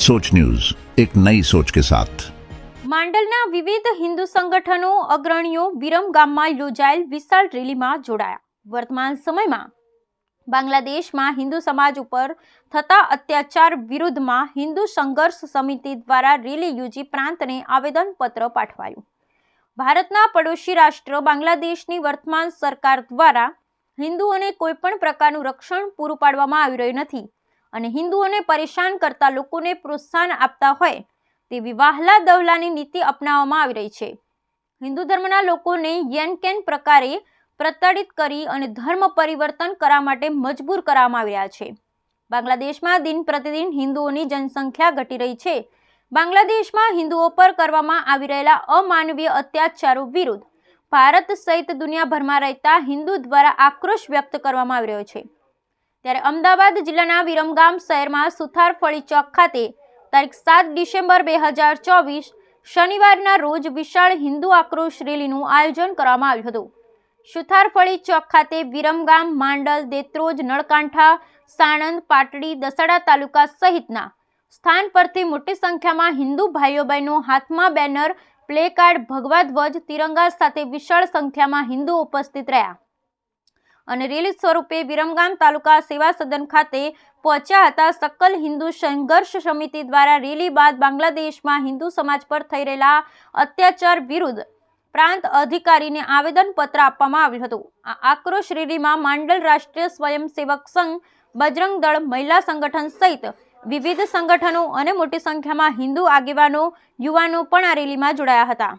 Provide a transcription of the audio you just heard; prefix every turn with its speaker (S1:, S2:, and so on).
S1: सोच न्यूज एक नई सोच के साथ
S2: માંડલના વિવિધ હિન્દુ સંગઠનો અગ્રણીઓ વિરમ ગામમાં યોજાયેલ વિશાળ રેલીમાં જોડાયા વર્તમાન સમયમાં બાંગ્લાદેશમાં હિન્દુ સમાજ ઉપર થતા અત્યાચાર વિરુદ્ધમાં હિન્દુ સંઘર્ષ સમિતિ દ્વારા રેલી યોજી પ્રાંતને આવેદનપત્ર પાઠવાયું ભારતના પડોશી રાષ્ટ્ર બાંગ્લાદેશની વર્તમાન સરકાર દ્વારા હિન્દુઓને કોઈપણ પ્રકારનું રક્ષણ પૂરું પાડવામાં આવી રહ્યું નથી અને હિન્દુઓને પરેશાન કરતા લોકોને પ્રોત્સાહન આપતા હોય તેવી વાહલા દવલાની નીતિ અપનાવવામાં આવી રહી છે. હિન્દુ ધર્મના લોકોને યનકેન પ્રકારે પ્રતાડિત કરી અને ધર્મ પરિવર્તન કરવા માટે મજબૂર કરવામાં આવી રહ્યા છે. બાંગ્લાદેશમાં દિન પ્રતિદિન હિન્દુઓની જનસંખ્યા ઘટી રહી છે. બાંગ્લાદેશમાં હિન્દુઓ પર કરવામાં આવી રહેલા અમાનવીય અત્યાચારો વિરુદ્ધ ભારત સહિત દુનિયાભરમાં રહેતા હિન્દુ દ્વારા આક્રોશ વ્યક્ત કરવામાં આવી રહ્યો છે. ત્યારે અમદાવાદ જિલ્લાના વિરમગામ શહેરમાં સુથારફળી ચોક ખાતે તારીખ સાત ડિસેમ્બર બે હજાર ચોવીસ શનિવારના રોજ વિશાળ હિન્દુ આક્રોશ રેલીનું આયોજન કરવામાં આવ્યું હતું. સુથારફળી ચોક ખાતે વિરમગામ, માંડલ, દેત્રોજ, નળકાંઠા, સાણંદ, પાટડી, દસડા તાલુકા સહિતના સ્થાન પરથી મોટી સંખ્યામાં હિન્દુ ભાઈઓ બહેનો હાથમાં બેનર પ્લેકાર્ડ ભગવા ધ્વજ, તિરંગા સાથે વિશાળ સંખ્યામાં હિન્દુ ઉપસ્થિત રહ્યા. અને રેલી સ્વરૂપે વિરમગામ તાલુકા સેવા સદન ખાતે પહોંચ્યા હતા. સકલ હિન્દુ સંઘર્ષ સમિતિ દ્વારા રેલી બાદ બાંગ્લાદેશમાં હિન્દુ સમાજ પર થઈ રહેલા અત્યાચાર વિરુદ્ધ પ્રાંત અધિકારીને આવેદનપત્ર આપવામાં આવ્યું હતું. આ આક્રોશ રેલીમાં માંડલ રાષ્ટ્રીય સ્વયંસેવક સંઘ, બજરંગ દળ, મહિલા સંગઠન સહિત વિવિધ સંગઠનો અને મોટી સંખ્યામાં હિન્દુ આગેવાનો, યુવાનો પણ આ રેલીમાં જોડાયા હતા.